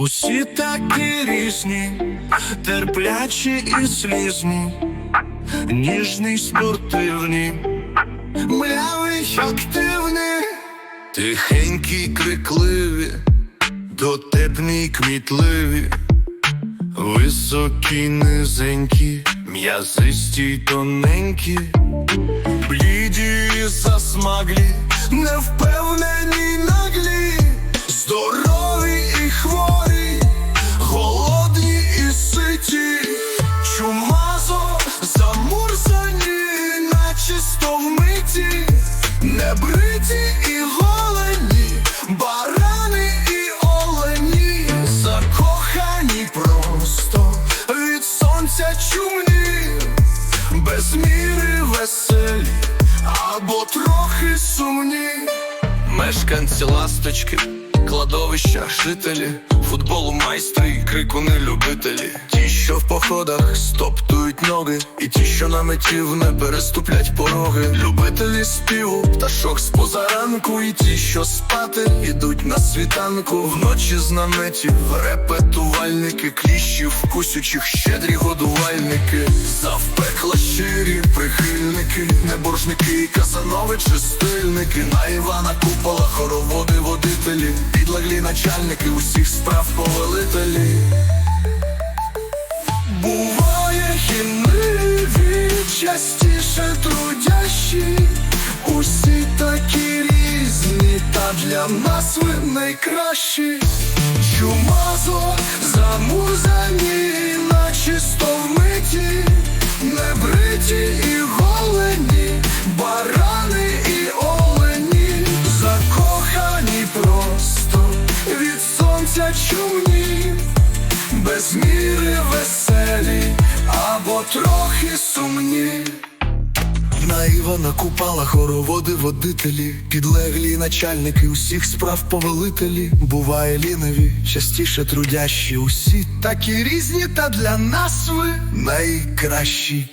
Усі такі різні, терплячі і слізні, ніжний, спортивні, млявий, активний, тихенькі, крикливі, дотепні, й кмітливі, високі, низенькі, м'язисті, й тоненькі, бліді засмаглі, невпевнені, й небриті і голені, барани і олені, закохані просто від сонця чумні, без міри веселі або трохи сумні. Мешканці ласточки, кладовища, жителі, футболу майстри, і крикуни любителі. Ті, що в походах стоптують ноги, і ті, що на метів не переступлять пороги. Любителі співу, пташок з позаранку, і ті, що спати ідуть на світанку. Вночі з наметів, репетувальники, кліщів, вкусючих щедрі годувальники. Завпекла щирі прихильники, неборжники, казанови чи стильники. На Івана купола водителі, підлеглі начальники усіх справ повелителі. Буває хіниві, частіше трудящі, усі такі різні, та для нас ви найкращі. Чумазо замурзані, чумні без міри веселі або трохи сумні. На Івана Купала хороводи водителі, підлеглі начальники усіх справ повелителі, буває ліниві, частіше трудящі, усі такі різні, та для нас ви найкращі.